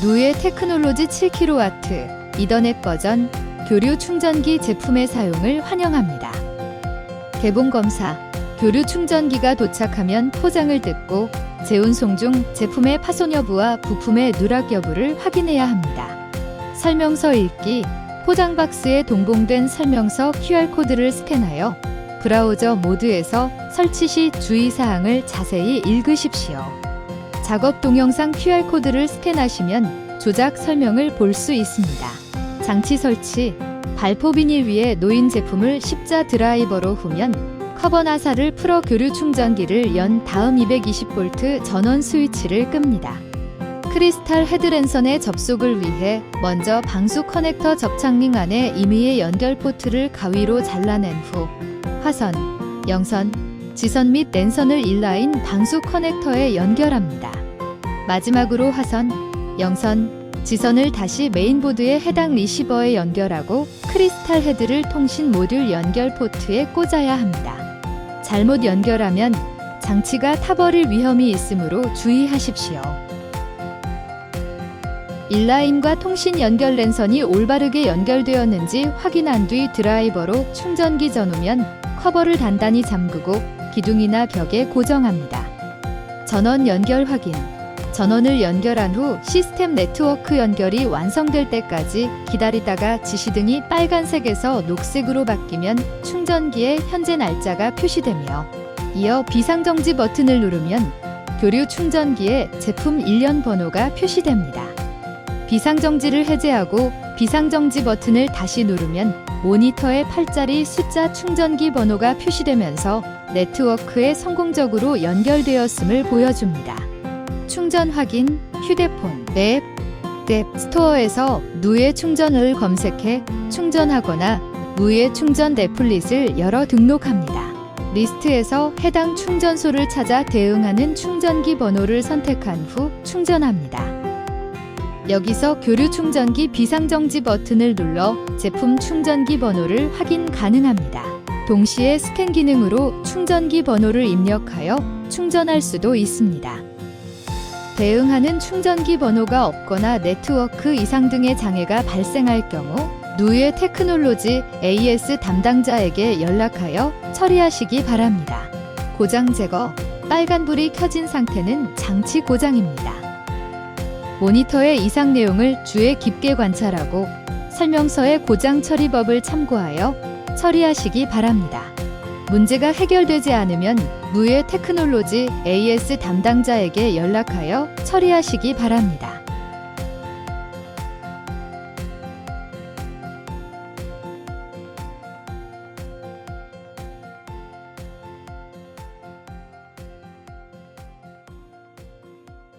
누에 테크놀로지 7kW 이더넷 버전 교류 충전기 제품의 사용을 환영합니다. 개봉 검사 교류 충전기가 도착하면 포장을 뜯고 재운송 중 제품의 파손 여부와 부품의 누락 여부를 확인해야 합니다. 설명서 읽기 포장 박스에 동봉된 설명서 QR코드를 스캔하여 브라우저 모드에서 설치 시 주의사항을 자세히 읽으십시오. 작업 동영상 QR코드를 스캔하시면 조작 설명을 볼 수 있습니다. 장치 설치 발포 비닐 위에 놓인 제품을 십자 드라이버로 후면 커버 나사를 풀어 교류 충전기를 연 다음 220V 전원 스위치를 끕니다. 크리스탈 헤드랜선의 접속을 위해 먼저 방수 커넥터 접착링 안에 임의의 연결 포트를 가위로 잘라낸 후 화선, 영선, 지선 및 랜선을 인라인 방수 커넥터에 연결합니다. 마지막으로 화선, 영선, 지선을 다시 메인보드의 해당 리시버에 연결하고 크리스탈 헤드를 통신 모듈 연결 포트에 꽂아야 합니다. 잘못 연결하면 장치가 타버릴 위험이 있으므로 주의하십시오. 인라인과 통신 연결 랜선이 올바르게 연결되었는지 확인한 뒤 드라이버로 충전기 전후면 커버를 단단히 잠그고 기둥이나 벽에 고정합니다. 전원 연결 확인. 전원을 연결한 후 시스템 네트워크 연결이 완성될 때까지 기다리다가 지시등이 빨간색에서 녹색으로 바뀌면 충전기의 현재 날짜가 표시되며 이어 비상정지 버튼을 누르면 교류 충전기의 제품 일련 번호가 표시됩니다. 비상정지를 해제하고 비상정지 버튼을 다시 누르면 모니터에 8자리 숫자 충전기 번호가 표시되면서 네트워크에 성공적으로 연결되었음을 보여줍니다. 충전 확인, 휴대폰, 앱, 앱 스토어에서 누에 충전을 검색해 충전하거나 무에 충전 넷플릿을 열어 등록합니다. 리스트에서 해당 충전소를 찾아 대응하는 충전기 번호를 선택한 후 충전합니다. 여기서 교류 충전기 비상정지 버튼을 눌러 제품 충전기 번호를 확인 가능합니다. 동시에 스캔 기능으로 충전기 번호를 입력하여 충전할 수도 있습니다. 대응하는 충전기 번호가 없거나 네트워크 이상 등의 장애가 발생할 경우 누에 테크놀로지 AS 담당자에게 연락하여 처리하시기 바랍니다. 고장 제거 빨간불이 켜진 상태는 장치 고장입니다. 모니터의 이상 내용을 주에 깊게 관찰하고 설명서의 고장 처리법을 참고하여 처리하시기 바랍니다. 문제가 해결되지 않으면 무의 테크놀로지 AS 담당자에게 연락하여 처리하시기 바랍니다.